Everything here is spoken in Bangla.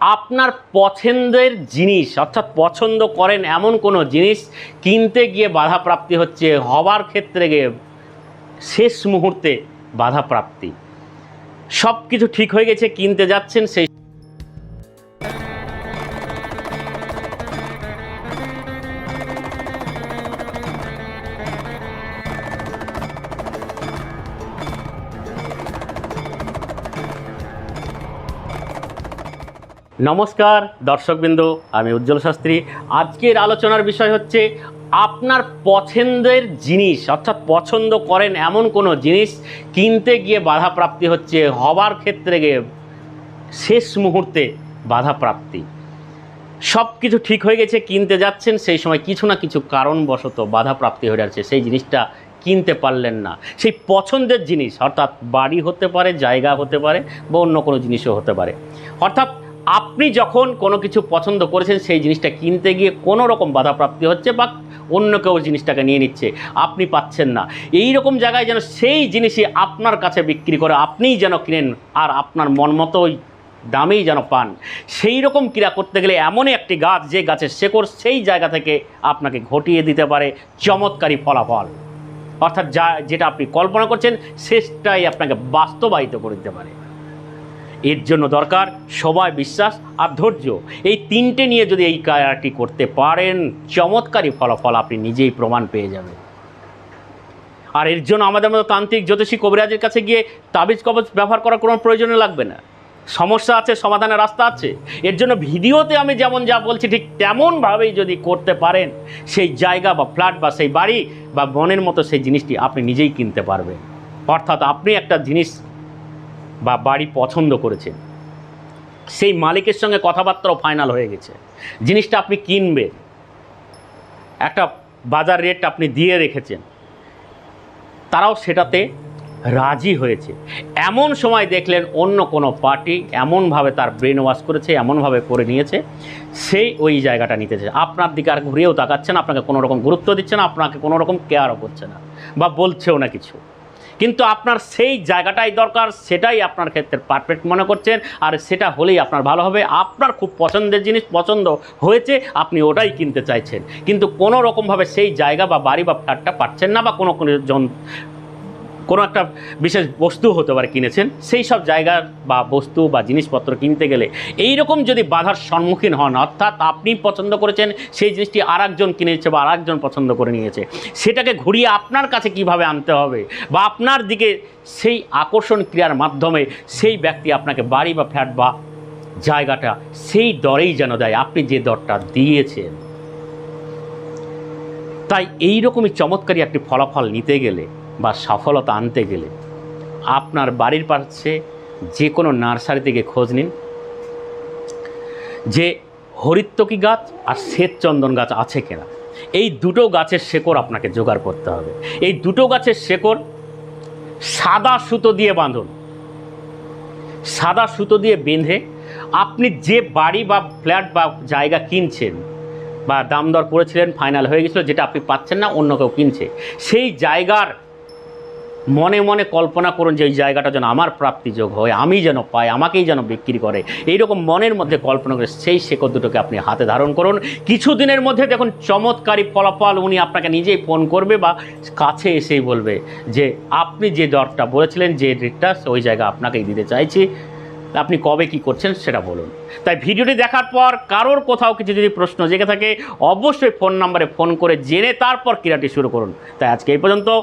আপনার পছন্দের জিনিস, অর্থাৎ পছন্দ করেন এমন কোনো জিনিস, কিনতে গিয়ে বাধাপ্রাপ্তি হচ্ছে, হবার ক্ষেত্রে গিয়ে শেষ মুহূর্তে বাধাপ্রাপ্তি সব কিছু ঠিক হয়ে গেছে, কিনতে যাচ্ছেন, সেই নমস্কার, দর্শকবৃন্দ, আমি উজ্জ্বল শাস্ত্রী। আজকের আলোচনার বিষয় হচ্ছে আপনার পছন্দের জিনিস, অর্থাৎ পছন্দ করেন এমন কোনো জিনিস, কিনতে গিয়ে বাধাপ্রাপ্তি হচ্ছে, হবার ক্ষেত্রে গিয়ে শেষ মুহূর্তে বাধাপ্রাপ্তি সব কিছু ঠিক হয়ে গেছে, কিনতে যাচ্ছেন, সেই সময় কিছু না কিছু কারণবশত বাধাপ্রাপ্তি হয়ে যাচ্ছে, সেই জিনিসটা কিনতে পারলেন না। সেই পছন্দের জিনিস, অর্থাৎ বাড়ি হতে পারে, জায়গা হতে পারে, বা অন্য কোনো জিনিসও হতে পারে। অর্থাৎ আপনি যখন কোনো কিছু পছন্দ করেছেন, সেই জিনিসটা কিনতে গিয়ে কোনো রকম বাধাপ্রাপ্তি হচ্ছে বা অন্য কেউ জিনিসটাকে নিয়ে নিচ্ছে, আপনি পাচ্ছেন না। এই রকম জায়গায় যেন সেই জিনিসই আপনার কাছে বিক্রি করে আপনিই যেন কিনেন আর আপনার মন মতোই দামেই যেন পান। সেই রকম ক্রিয়া করতে গেলে এমনই একটি গাছ, যে গাছের শেকড় সেই জায়গা থেকে আপনাকে ঘটিয়ে দিতে পারে চমৎকারী ফলাফল। অর্থাৎ যা, যেটা আপনি কল্পনা করছেন, শেষটাই আপনাকে বাস্তবায়িত করে দিতে পারে। এর জন্য দরকার সবাই বিশ্বাস আর ধৈর্য। এই তিনটে নিয়ে যদি এই কাজটি করতে পারেন, চমৎকারী ফলাফল আপনি নিজেই প্রমাণ পেয়ে যাবেন। আর এর জন্য আমাদের মতো তান্ত্রিক, জ্যোতিষী, কবিরাজের কাছে গিয়ে তাবিজ, কবজ ব্যবহার করার কোনো প্রয়োজনে লাগবে না। সমস্যা আছে, সমাধানের রাস্তা আছে। এর জন্য ভিডিওতে আমি যেমন যা বলছি, ঠিক তেমনভাবেই যদি করতে পারেন, সেই জায়গা বা ফ্ল্যাট বা সেই বাড়ি বা মনের মতো সেই জিনিসটি আপনি নিজেই কিনতে পারবেন। অর্থাৎ আপনি একটা জিনিস বা বাড়ি পছন্দ করেছেন সেই মালিকের সঙ্গে কথাবার্তাও ফাইনাল হয়ে গেছে। জিনিসটা আপনি কিনবেন। একটা বাজার রেট আপনি দিয়ে রেখেছেন। তারাও সেটাতে রাজি হয়েছে। এমন সময় দেখলেন অন্য কোনো পার্টি এমনভাবে তার ব্রেন ওয়াশ করেছে, এমনভাবে করে নিয়েছে, সেই ওই জায়গাটা নিতেছে আপনার দিকে আর ঘুরেও তাকাচ্ছে না, আপনাকে কোনো রকম গুরুত্ব দিচ্ছে না, আপনাকে কোনো রকম কেয়ারও করছে না বা বলছেও না কিছু। কিন্তু আপনার সেই জায়গাটাই দরকার, সেটাই আপনার ক্ষেত্রে পারফেক্ট মনে করছেন, আর সেটা হলেই আপনার ভালো হবে। আপনার খুব পছন্দের জিনিস পছন্দ হয়েছে, আপনি ওটাই কিনতে চাইছেন। কিন্তু কোনো রকমভাবে সেই জায়গা বা বাড়ি বা ফ্ল্যাটটা পাচ্ছেন না বা কোনো কোনো জন কোনো একটা বিশেষ বস্তু হতে পারে কিনেছেন, সেই সব জায়গার বা বস্তু বা জিনিসপত্র কিনতে গেলে এই রকম যদি বাধার সম্মুখীন হন, অর্থাৎ আপনি পছন্দ করেছেন, সেই জিনিসটি আর একজন কিনেছে বা আর একজন পছন্দ করে নিয়েছে, সেটাকে ঘুরিয়ে আপনার কাছে কীভাবে আনতে হবে বা আপনার দিকে সেই আকর্ষণ ক্রিয়ার মাধ্যমে সেই ব্যক্তি আপনাকে বাড়ি বা ফ্ল্যাট বা জায়গাটা সেই দরেই যেন দেয়, আপনি যে দরটা দিয়েছেন। তাই এই রকমই চমৎকারী একটি ফলাফল নিতে গেলে বা সফলতা আনতে গেলে আপনার বাড়ির পাশে যে কোনো নার্সারি থেকে খোঁজ নিন। যে হরিত্তকি গাছ আর শ্বেতচন্দন গাছ আছে কিনা। এই দুটো গাছের শেকড় আপনাকে জোগাড় করতে হবে। এই দুটো গাছের শেকড় সাদা সুতো দিয়ে বাঁধুন। সাদা সুতো দিয়ে বেঁধে আপনি যে বাড়ি বা ফ্ল্যাট বা জায়গা কিনছেন বা দাম দর করেছিলেন, ফাইনাল হয়ে গেছিল, যেটা আপনি পাচ্ছেন না, অন্য কেউ কিনছে। সেই জায়গার মনে মনে কল্পনা করুন যে এই জায়গাটা যেন আমার প্রাপ্তিযোগ হয়, আমি যেন পাই, আমাকেই যেন বিক্রি করে। এইরকম মনের মধ্যে কল্পনা করে সেই শেকড় দুটোকে আপনি হাতে ধারণ করুন। কিছুদিনের মধ্যে দেখুন চমৎকারী ফলাফল উনি আপনাকে নিজেই ফোন করবে বা কাছে এসেই বলবে যে, আপনি যে দরটা বলেছিলেন, যে রেটটা, ওই জায়গা আপনাকেই দিতে চাইছি। আপনি কবে কি করছেন সেটা বলুন। তাই ভিডিওটি দেখার পর কারোর কোথাও কিছু যদি প্রশ্ন জেগে থাকে, অবশ্যই ফোন নাম্বারে ফোন করে জেনে তারপর ক্রীড়াটি শুরু করুন। তাই আজকে এই পর্যন্ত।